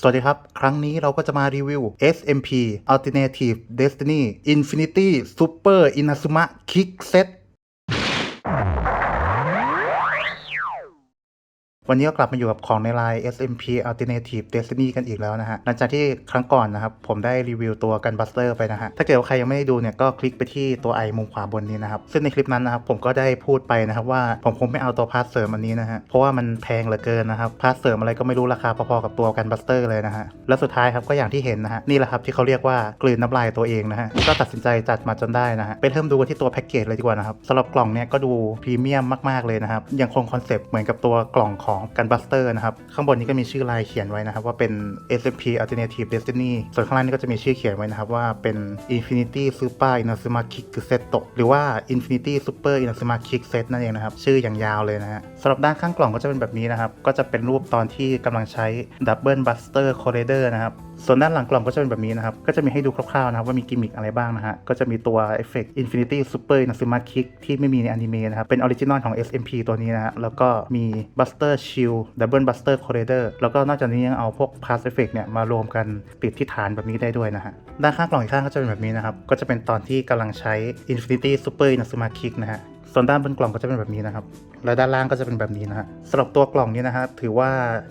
สวัสดีครับ ครั้งนี้เราก็จะมารีวิว SMP Alternative Destiny Infinity Super Inazuma Kick Set วันนี้ก็กลับมาอยู่กับของในไลน์ SMP Alternative Destiny กันอีกแล้วนะฮะ หลังจากที่ครั้งก่อนนะครับ ผมได้รีวิวตัวกันบัสเตอร์ไปนะฮะ ถ้าเกิดว่าใครยังไม่ได้ดูเนี่ย ก็คลิกไปที่ตัวไอมุมขวาบนนี้นะครับ ซึ่งในคลิปนั้นนะครับ ผมก็ได้พูดไปนะครับว่าผมคงไม่เอาตัวพาร์ทเสริมอันนี้นะฮะ เพราะว่ามันแพงเหลือเกินนะครับ พาร์ทเสริมอะไรก็ไม่รู้ราคาพอๆกับตัวกันบัสเตอร์เลยนะฮะ แล้วสุดท้ายครับก็อย่างที่เห็นนะฮะ นี่แหละครับที่เขาเรียกว่ากลืนน้ำลายตัวเองนะฮะ ก็ตัดสินใจจัดมาจนได้นะฮะ ไปเริ่มดูกันที่ตัวแพ็กเกจเลยดีกว่านะครับสำหรับกล่องเนี่ยก็ดูพรีเมียมมากๆเลยนะครับยังคงคอนเซปต์เหมือนกับตัวกล่องของกันบัสเตอร์นะครับ ข้างบนนี้ก็มีชื่อลายเขียนไว้นะครับ ว่าเป็น SMP Alternative Destiny ส่วนข้างล่างนี่ก็จะมีชื่อเขียนไว้นะครับว่าเป็น Infinity Super Inazuma Kick Set หรือว่า Infinity Super Inazuma Kick Set นั่นเองนะครับ ชื่ออย่างยาวเลยนะฮะสำหรับด้านข้างกล่องก็จะเป็นแบบนี้นะครับ ก็จะเป็นรูปตอนที่กำลังใช้ Double Buster Corridor นะครับส่วนด้านหลังกล่องก็จะเป็นแบบนี้นะครับ ก็จะมีให้ดูคร่าวๆนะครับว่ามีกิมมิคอะไรบ้างนะฮะ ก็จะมีตัวเอฟเฟกต์ Infinity Super Inazuma Kick ที่ไม่มีในอนิเมะนะครับ เป็นออริจินอลของ SMP ตัวนี้นะฮะ แล้วก็มี Buster Shield Double Buster Corridor แล้วก็นอกจากนี้ยังเอาพวก Pass Effect เนี่ยมารวมกันติดที่ฐานแบบนี้ได้ด้วยนะฮะ ด้านข้างกล่องอีกข้างก็จะเป็นแบบนี้นะครับ ก็จะเป็นตอนที่กำลังใช้ Infinity Super Inazuma Kick นะฮะส่วนด้านบนกล่องก็จะเป็นแบบนี้นะครับ และด้านล่างก็จะเป็นแบบนี้นะฮะสำหรับตัวกล่องนี้นะฮะถือว่า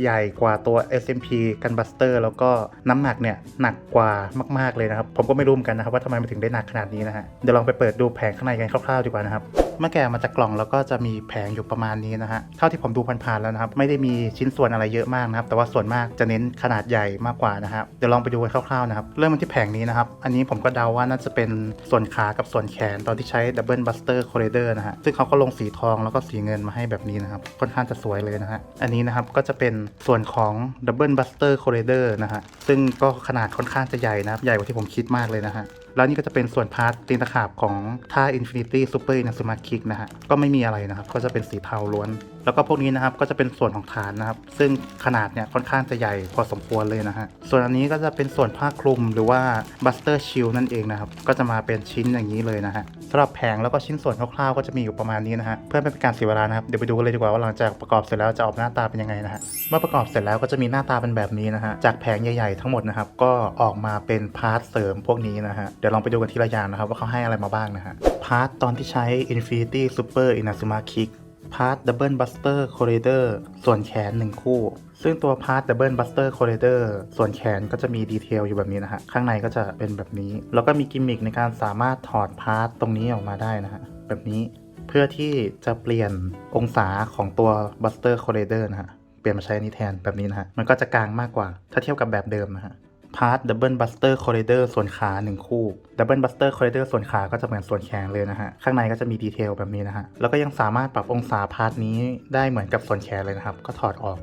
ใหญ่กว่าตัว SMP กันบัสเตอร์แล้วก็น้ำหนักเนี่ยหนักกว่ามาก ๆเลยนะครับ ผมก็ไม่รู้เหมือนกันนะครับว่าทำไมมันถึงได้หนักขนาดนี้นะฮะ เดี๋ยวลองไปเปิดดูแผงข้างในกันคร่าวๆดีกว่านะครับ เมื่อแกะมาจากกล่องแล้วก็จะมีแผงอยู่ประมาณนี้นะฮะเท่าที่ผมดูผ่านๆแล้วนะครับไม่ได้มีชิ้นส่วนอะไรเยอะมากนะครับแต่ว่าส่วนมากจะเน้นขนาดใหญ่มากกว่านะครับเดี๋ยวลองไปดูกันคร่าวๆนะครับเริ่มกันที่แผงนี้นะครับอันนี้ผมก็เดาว่าน่าจะเป็นส่วนขากับส่วนแขนตอนที่ใช้ Double Buster Corridor นะฮะซึ่งเขาก็ลงสีทองแล้วก็สีเงินมาให้แบบนี้นะครับค่อนข้างจะสวยเลยนะฮะอันนี้นะครับก็จะเป็นส่วนของ Double Buster Corridor นะฮะซึ่งก็ขนาดค่อนข้างจะใหญ่นะครับใหญ่กว่าที่ผมคิดมากเลยนะฮะ แล้วนี่ก็จะเป็นส่วนพาร์ทตีนตะขาบของท่า Infinity Super Inazuma Kick นะฮะ ก็ไม่มีอะไรนะครับ ก็จะเป็นสีเทาล้วน แล้วก็พวกนี้นะครับ ก็จะเป็นส่วนของฐานนะครับ ซึ่งขนาดเนี่ยค่อนข้างจะใหญ่พอสมควรเลยนะฮะ ส่วนอันนี้ก็จะเป็นส่วนผ้าคลุมหรือว่า Buster Shield นั่นเองนะครับ ก็จะมาเป็นชิ้นอย่างนี้เลยนะฮะ สำหรับแผงแล้วก็ชิ้นส่วนคร่าวๆก็จะมีอยู่ประมาณนี้นะฮะเพื่อไม่เป็นการเสียเวลานะครับเดี๋ยวไปดูกันเลยดีกว่าว่าหลังจากประกอบเสร็จแล้วจะออกหน้าตาเป็นยังไงนะฮะเมื่อประกอบเสร็จแล้วก็จะมีหน้าตาเป็นแบบนี้นะฮะจากแผงใหญ่ๆทั้งหมดนะครับก็ออกมาเป็นพาร์ทเสริมพวกนี้นะฮะเดี๋ยวลองไปดูกันทีละอย่างนะครับว่าเขาให้อะไรมาบ้างนะฮะพาร์ทตอนที่ใช้ Infinity Super Inazuma Kick พาร์ท Double Buster Corridor ส่วนแขน 1 คู่ ซึ่งตัวพาร์ท Double Buster Corridor ส่วนแขนก็จะมีดีเทลอยู่แบบนี้นะฮะ ข้างในก็จะเป็นแบบนี้ แล้วก็มีกิมมิคในการสามารถถอดพาร์ทตรงนี้ออกมาได้นะฮะ แบบนี้เพื่อที่จะเปลี่ยนองศาของตัว Buster Corridor นะฮะ เปลี่ยนมาใช้นนี้แทนแบบนี้นะฮะ มันก็จะกลางมากกว่า ถ้าเทียบกับแบบเดิมนะฮะ พาร์ท Double Buster Corridor ส่วนขา 1 คู่ Double Buster Corridor ส่วนขาก็จะเหมือนส่วนแขนเลยนะฮะ ข้างในก็จะมีดีเทลแบบนี้นะฮะ แล้วก็ยังสามารถปรับองศาพาร์ทนี้ได้เหมือนกับส่วนแขนเลยนะครับ ก็ถอดออก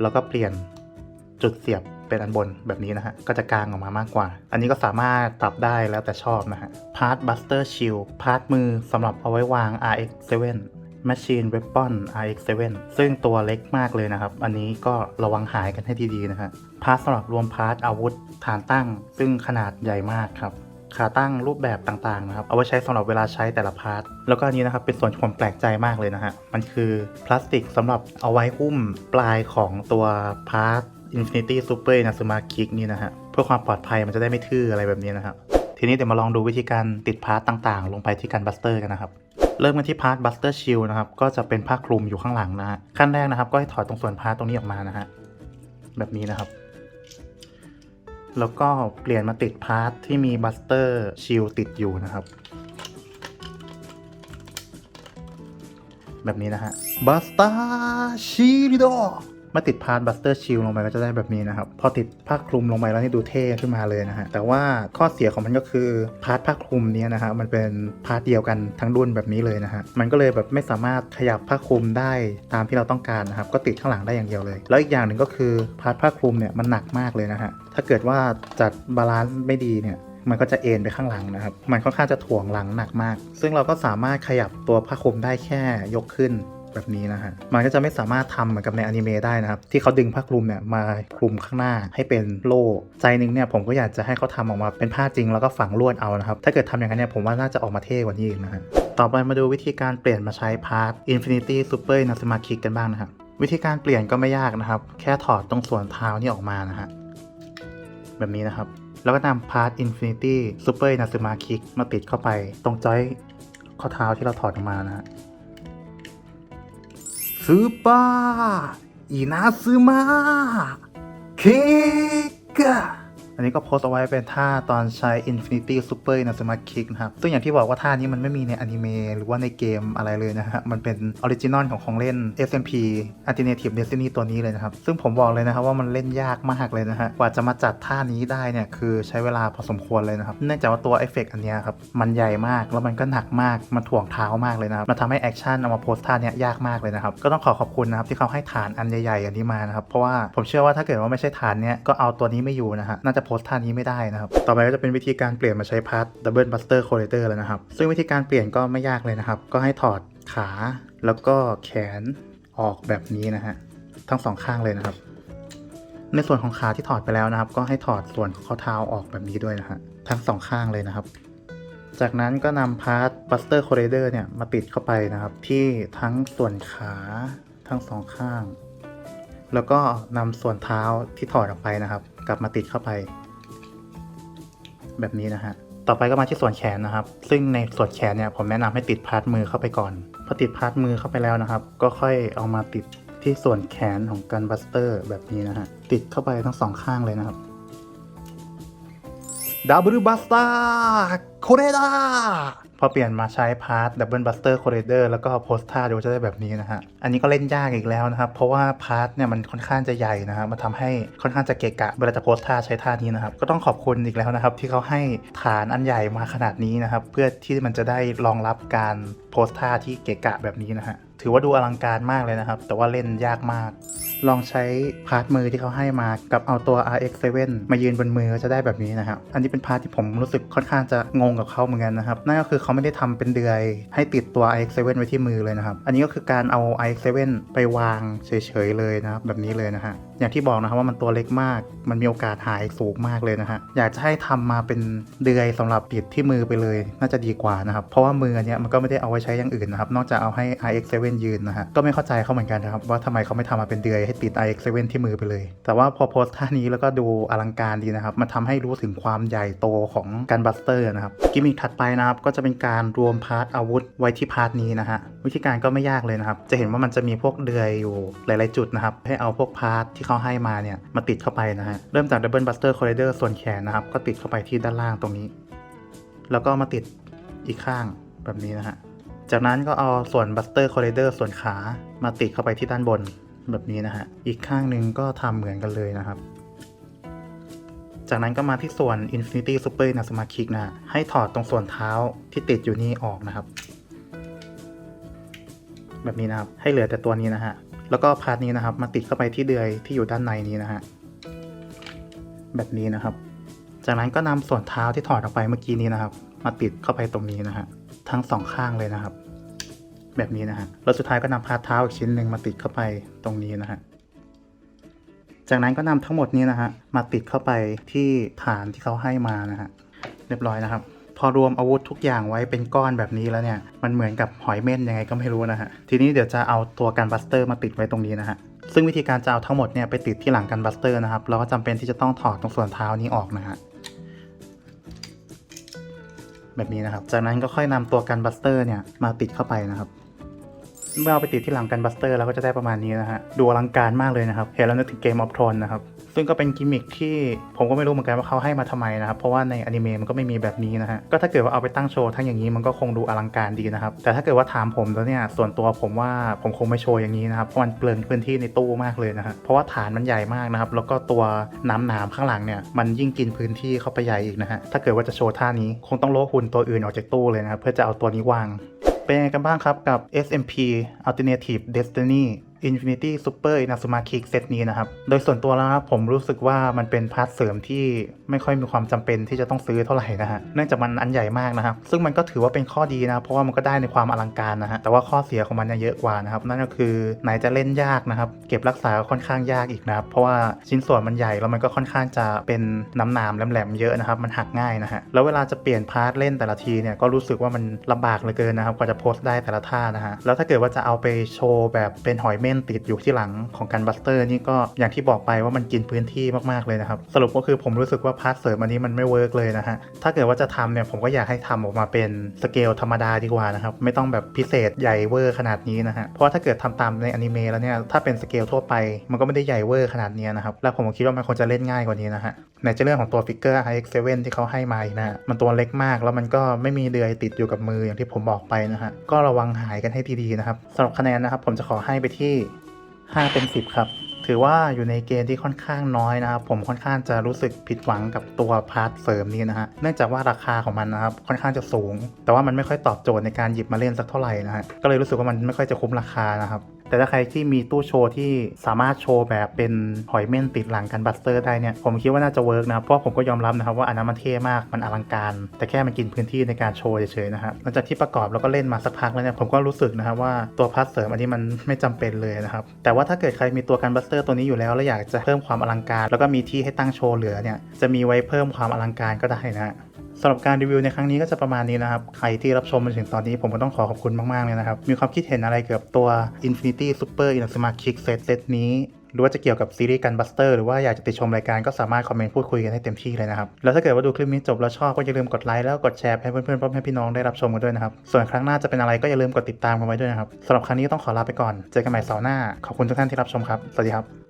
แล้วก็เปลี่ยนจุดเสียบเป็นอันบนแบบนี้นะฮะ ก็จะกลางออกมามากกว่า อันนี้ก็สามารถปรับได้แล้วแต่ชอบนะฮะพาร์ท Buster Shield พาร์ทมือสำหรับเอาไว้วาง RX7 Machine Weapon RX7 ซึ่งตัวเล็กมากเลยนะครับ อันนี้ก็ระวังหายกันให้ดีๆนะฮะพาร์ทสำหรับรวมพาร์ทอาวุธฐานตั้ง ซึ่งขนาดใหญ่มากครับขาตั้งรูปแบบต่างๆนะครับ เอาไว้ใช้สำหรับเวลาใช้แต่ละพาร์ท แล้วก็อันนี้นะครับเป็นส่วนที่ผมแปลกใจมากเลยนะฮะ มันคือพลาสติกสำหรับเอาไว้หุ้มปลายของตัวพาร์ท Infinity Super Inazuma Kick นี่นะฮะ เพื่อความปลอดภัยมันจะได้ไม่ทื่ออะไรแบบนี้นะครับ ทีนี้เดี๋ยวมาลองดูวิธีการติดพาร์ทต่างๆ ลงไปที่การบัสเตอร์กันนะครับ เริ่มกันที่พาร์ทบัสเตอร์ชิลนะครับ ก็จะเป็นผ้าคลุมอยู่ข้างหลังนะฮะ ขั้นแรกนะครับ ก็ให้ถอดตรงส่วนพาร์ทตรงนี้ออกมานะฮะ แบบนี้นะครับ แล้วก็เปลี่ยนมาติดพาร์ทที่มีบัสเตอร์ชิลติดอยู่นะครับ แบบนี้นะฮะบัสเตอร์ชิลด้อ มาติดพาร์ท Buster Shield ลงไปก็จะได้แบบนี้นะครับ พอติดผ้าคลุมลงไปแล้วนี่ดูเท่ขึ้นมาเลยนะฮะ แต่ว่าข้อเสียของมันก็คือพาร์ทผ้าคลุมนี้นะฮะมันเป็นพาร์ทเดียวกันทั้งรุ่นแบบนี้เลยนะฮะ มันก็เลยแบบไม่สามารถขยับผ้าคลุมได้ตามที่เราต้องการนะครับ ก็ติดข้างหลังได้อย่างเดียวเลย แล้วอีกอย่างหนึ่งก็คือพาร์ทผ้าคลุมเนี่ยมันหนักมากเลยนะฮะ ถ้าเกิดว่าจัดบาลานซ์ไม่ดีเนี่ยมันก็จะเอ็นไปข้างหลังนะครับ มันค่อนข้างจะถ่วงหลังหนักมาก ซึ่งเราก็สามารถขยับตัวผ้าคลุมได้แค่ยกขึ้น แบบนี้นะฮะ มันก็จะไม่สามารถทำเหมือนกับในอนิเมะได้นะครับ ที่เขาดึงผ้าคลุมเนี่ยมาคลุมข้างหน้าให้เป็นโล่ใจหนึงเนี่ยผมก็อยากจะให้เขาทำออกมาเป็นผ้าจริงแล้วก็ฝังลวดเอานะครับ ถ้าเกิดทำอย่างนั้นเนี่ยผมว่าน่าจะออกมาเท่กว่านี้อีกนะฮะ ต่อไปมาดูวิธีการเปลี่ยนมาใช้พาร์ท Infinity Super Inazuma Kick กันบ้างนะครับ วิธีการเปลี่ยนก็ไม่ยากนะครับ แค่ถอดตรงส่วนเท้านี่ออกมานะฮะ แบบนี้นะครับ แล้วก็นำพาร์ท Infinity Super Inazuma Kick มาติดเข้าไปตรงจอยข้อเท้าที่เราถอดออกมานะฮะ Super Inazuma Kick อันนี้ก็โพสต์เอาไว้เป็นท่าตอนใช้ Infinity Super Inazuma Kick นะครับ ซึ่งอย่างที่บอกว่าท่านี้มันไม่มีในอนิเมะหรือว่าในเกมอะไรเลยนะฮะ มันเป็นออริจินอลของของเล่น SMP Alternative Destiny ตัวนี้เลยนะครับ ซึ่งผมบอกเลยนะครับว่ามันเล่นยากมากเลยนะฮะ กว่าจะมาจัดท่านี้ได้เนี่ยคือใช้เวลาพอสมควรเลยนะครับ เนื่องจากว่าตัวเอฟเฟกต์อันนี้ครับ มันใหญ่มากแล้วมันก็หนักมาก มันถ่วงเท้ามากเลยนะครับ มันทำให้แอคชั่นเอามาโพสท่าเนี้ยยากมากเลยนะครับ ก็ต้องขอขอบคุณนะครับที่เขาให้ฐานอันใหญ่ๆอันนี้มานะครับ เพราะว่าผมเชื่อว่าถ้าเกิดว่าไม่ใช่ฐานเนี้ยก็เอาตัวนี้ไม่อยู่นะฮะ น่าจะโพสท่านี้ไม่ได้นะครับ ต่อไปก็จะเป็นวิธีการเปลี่ยนมาใช้พาร์ท Double Buster Collider แล้วนะครับ ซึ่งวิธีการเปลี่ยนก็ไม่ยากเลยนะครับ ก็ให้ถอดขา แล้วก็แขนออกแบบนี้นะฮะ ทั้งสองข้างเลยนะครับ ในส่วนของขาที่ถอดไปแล้วนะครับ ก็ให้ถอดส่วนของข้อเท้าออกแบบนี้ด้วยนะฮะ ทั้งสองข้างเลยนะครับ จากนั้นก็นำพาร์ท Buster Collider เนี่ยมาติดเข้าไปนะครับ ที่ทั้งส่วนขาทั้งสองข้างแล้วก็นำส่วนเท้าที่ถอดออกไปนะครับ กลับมาติดเข้าไป แบบนี้นะฮะต่อไปก็มาที่ส่วนแขนนะครับ ซึ่งในส่วนแขนเนี่ยผมแนะนำให้ติดพาร์ทมือเข้าไปก่อนพอติดพาร์ทมือเข้าไปแล้วนะครับ ก็ค่อยเอามาติดที่ส่วนแขนของกันบัสเตอร์แบบนี้นะฮะติดเข้าไปทั้งสองข้างเลยนะครับดับเบิลบัสเตอร์โคเรดา พอเปลี่ยนมาใช้พาร์ทดับเบิลบัสเตอร์โคเรเดอร์แล้วก็โพสท่าดูจะได้แบบนี้นะฮะ อันนี้ก็เล่นยากอีกแล้วนะครับ เพราะว่าพาร์ทเนี่ยมันค่อนข้างจะใหญ่นะครับมันทำให้ค่อนข้างจะเกะกะเวลาจะโพสท่าใช้ท่านี้นะครับ ก็ต้องขอบคุณอีกแล้วนะครับ ที่เขาให้ฐานอันใหญ่มาขนาดนี้นะครับ เพื่อที่มันจะได้รองรับการโพสท่าที่เกะกะแบบนี้นะฮะ ถือว่าดูอลังการมากเลยนะครับ แต่ว่าเล่นยากมาก ลองใช้พาร์ทมือที่เขาให้มากับเอาตัว RX7 มายืนบนมือก็จะได้แบบนี้นะครับ อันนี้เป็นพาร์ทที่ผมรู้สึกค่อนข้างจะงงกับเขาเหมือนกันนะครับ นั่นก็คือเขาไม่ได้ทำเป็นเดือยให้ติดตัว RX7 ไว้ที่มือเลยนะครับ อันนี้ก็คือการเอา RX7 ไปวางเฉยๆเลยนะครับแบบนี้เลยนะฮะอย่างที่บอกนะครับว่ามันตัวเล็กมาก มันมีโอกาสหายสูงมากเลยนะฮะ อยากจะให้ทำมาเป็นเดือยสำหรับติดที่มือไปเลย น่าจะดีกว่านะครับ เพราะว่ามือเนี้ยมันก็ไม่ได้เอาไว้ใช้อย่างอื่นนะครับ นอกจากเอาให้ RX7 ยืนนะฮะ ก็ไม่เข้าใจเขาเหมือนกันนะครับ ว่าทำไมเขาไม่ทำมาเป็นเดือยให้ติด RX7 ที่มือไปเลย แต่ว่าพอโพสท่านี้แล้วก็ดูอลังการดีนะครับ มันทำให้รู้ถึงความใหญ่โตของการบัสเตอร์นะครับ กิมมิคถัดไปนะครับ ก็จะเป็นการรวมพาร์ทอาวุธไว้ที่พาร์ทนี้นะฮะ วิธีการก็ไม่ยากเลยนะครับ จะเห็นว่ามันจะมีพวกเดือยอยู่หลาย ๆ จุดนะครับ ให้เอาพวกพาร์ทที่เขาให้มาเนี่ยมาติดเข้าไปนะฮะ เริ่มจาก Double Buster Collider ส่วนแขนนะครับ ก็ติดเข้าไปที่ด้านล่างตรงนี้ แล้วก็มาติดอีกข้างแบบนี้นะฮะ จากนั้นก็เอาส่วน Buster Collider ส่วนขามาติดเข้าไปที่ด้านบนแบบนี้นะฮะ อีกข้างหนึ่งก็ทำเหมือนกันเลยนะครับ จากนั้นก็มาที่ส่วน Infinity Super Inazuma Kick นะฮะให้ถอดตรงส่วนเท้าที่ติดอยู่นี่ออกนะครับ แบบนี้นะครับ ให้เหลือแต่ตัวนี้นะฮะ แล้วก็พาร์ทนี้นะครับ มาติดเข้าไปที่เดือยที่อยู่ด้านในนี้นะฮะแบบนี้นะครับ จากนั้นก็นำส่วนเท้าที่ถอดออกไปเมื่อกี้นี้นะครับ มาติดเข้าไปตรงนี้นะฮะทั้งสองข้างเลยนะครับ แบบนี้นะฮะแล้วสุดท้ายก็นำพาร์ทเท้าอีกชิ้นหนึ่งมาติดเข้าไปตรงนี้นะฮะจากนั้นก็นำทั้งหมดนี้นะฮะมาติดเข้าไปที่ฐานที่เขาให้มานะฮะเรียบร้อยนะครับ อรวมอาวุธทุกอย่างไว้เป็นก้อนแบบนี้แล้วเนี่ย มันเหมือนกับหอยเม่นยังไงก็ไม่รู้นะฮะ ทีนี้เดี๋ยวจะเอาตัวกันบัสเตอร์มาติดไว้ตรงนี้นะฮะ ซึ่งวิธีการจะเอาทั้งหมดเนี่ยไปติดที่หลังกันบัสเตอร์นะครับ เราก็จำเป็นที่จะต้องถอดตรงส่วนเท้านี้ออกนะฮะ แบบนี้นะครับ จากนั้นก็ค่อยนำตัวกันบัสเตอร์เนี่ยมาติดเข้าไปนะครับ เมื่อเอาไปติดที่หลังกันบัสเตอร์แล้วก็จะได้ประมาณนี้นะฮะ ดูอลังการมากเลยนะครับ เห็นแล้วนึกถึงเกมออฟทรอนนะครับ ซึ่งก็เป็นกิมมิคที่ผมก็ไม่รู้เหมือนกันว่าเขาให้มาทำไมนะครับ เพราะว่าในอนิเมะมันก็ไม่มีแบบนี้นะฮะ ก็ถ้าเกิดว่าเอาไปตั้งโชว์ทั้งอย่างนี้มันก็คงดูอลังการดีนะครับ แต่ถ้าเกิดว่าถามผมแล้วเนี่ยส่วนตัวผมว่าผมคงไม่โชว์อย่างนี้นะครับ เพราะมันเปลืองพื้นที่ในตู้มากเลยนะฮะ เพราะว่าฐานมันใหญ่มากนะครับ แล้วก็ตัวน้ำหนามข้างหลังเนี่ยมันยิ่งกินพื้นที่เข้าไปใหญ่อีกนะฮะ ถ้าเกิดว่าจะโชว์ท่านี้คงต้องโลหุ่นตัวอื่นออกจากตู้เลยนะครับเพื่อจะเอาตัวนี้วาง เป็นยังไงกันบ้างครับกับ SMP Alternative Destiny Infinity Super Inazuma Kick เซตนี้นะครับ โดยส่วนตัวแล้วครับผมรู้สึกว่ามันเป็นพาร์ทเสริมที่ ไม่ค่อยมีความจำเป็นที่จะต้องซื้อเท่าไหร่นะฮะเนื่องจากมันอันใหญ่มากนะครับซึ่งมันก็ถือว่าเป็นข้อดีนะเพราะว่ามันก็ได้ในความอลังการนะฮะแต่ว่าข้อเสียของมันเนี่ยเยอะกว่านะครับนั่นก็คือไหนจะเล่นยากนะครับเก็บรักษาก็ค่อนข้างยากอีกนะครับเพราะว่าชิ้นส่วนมันใหญ่แล้วมันก็ค่อนข้างจะเป็นน้ำหนามแหลมๆเยอะนะครับมันหักง่ายนะฮะแล้วเวลาจะเปลี่ยนพาร์ทเล่นแต่ละทีเนี่ยก็รู้สึกว่ามันลำบากเหลือเกินนะครับกว่าจะโพสต์ได้แต่ละท่านะฮะแล้วถ้าเกิดว่าจะเอาไปโชว์แบบเป็นหอยเม่นติดอยู่ที่หลังของการบัสเตอร์นี่ก็อย่างที่บอกไปว่ามันกินพื้นที่มากๆเลยนะครับสรุปก็คือผมรู้สึกว่าพาร์ทเสริมอันนี้มันไม่เวิร์กเลยนะฮะ ถ้าเกิดว่าจะทำเนี่ยผมก็อยากให้ทำออกมาเป็นสเกลธรรมดาดีกว่านะครับ ไม่ต้องแบบพิเศษใหญ่เวอร์ขนาดนี้นะฮะ เพราะถ้าเกิดทำตามในอนิเมะแล้วเนี่ย ถ้าเป็นสเกลทั่วไป มันก็ไม่ได้ใหญ่เวอร์ขนาดนี้นะครับ แล้วผมคิดว่ามันควรจะเล่นง่ายกว่านี้นะฮะ ในจะเรื่องของตัวฟิกเกอร์ IX7 ที่เขาให้มานะ มันตัวเล็กมาก แล้วมันก็ไม่มีเดือยติดอยู่กับมืออย่างที่ผมบอกไปนะฮะ ก็ระวังหายกันให้ดีๆนะครับสำหรับคะแนนนะครับผมจะขอให้ไปที่ 5 เป็น 10 ครับ ถือว่าอยู่ในเกณฑ์ที่ค่อนข้างน้อยนะครับ ผมค่อนข้างจะรู้สึกผิดหวังกับตัวพาร์ทเสริมนี้นะฮะเนื่องจากว่าราคาของมันนะครับค่อนข้างจะสูง แต่ว่ามันไม่ค่อยตอบโจทย์ในการหยิบมาเล่นสักเท่าไหร่นะฮะก็เลยรู้สึกว่ามันไม่ค่อยจะคุ้มราคานะครับ แต่ถ้าใครที่มีตู้โชว์ที่สามารถโชว์แบบเป็นหอยเม่นติดหลังกันบัสเตอร์ได้เนี่ยผมคิดว่าน่าจะเวิร์กนะเพราะผมก็ยอมรับนะครับว่าอันนั้นมันเท่มากมันอลังการ แต่แค่มันกินพื้นที่ในการโชว์เฉยๆนะครับหลังจากที่ประกอบแล้วก็เล่นมาสักพักแล้วเนี่ยผมก็รู้สึกนะครับว่าตัวพาร์ทเสริมอันนี้มันไม่จำเป็นเลยนะครับแต่ว่าถ้าเกิดใครมีตัวกันบัสเตอร์ตัวนี้อยู่แล้วแล้วอยากจะเพิ่มความอลังการ แล้วก็มีที่ให้ตั้งโชว์เหลือเนี่ยจะมีไว้เพิ่มความอลังการก็ได้นะ สำหรับการรีวิวในครั้งนี้ก็จะประมาณนี้นะครับ ใครที่รับชมมาถึงตอนนี้ผมก็ต้องขอขอบคุณมาก ๆ เลยนะครับ มีความคิดเห็นอะไรเกี่ยวกับตัว Infinity Super Inazuma Kick Set เซตนี้หรือว่าจะเกี่ยวกับซีรีส์กันบัสเตอร์หรือว่าอยากจะติดชมรายการก็สามารถคอมเมนต์พูดคุยกันได้เต็มที่เลยนะครับ แล้วถ้าเกิดว่าดูคลิปนี้จบแล้วชอบก็อย่าลืมกดไลค์แล้วกดแชร์ให้เพื่อนๆพ่อแม่พี่น้องได้รับชมกันด้วยนะครับ ส่วนครั้งหน้าจะเป็นอะไรก็อย่าลืมกดติดตามกันไว้ด้วยนะครับสำหรับครั้งนี้ก็ต้องขอลาไปก่อน เจอกันใหม่เสาร์หน้า ขอบคุณทุกท่านที่รับชมครับ สวัสดีครับ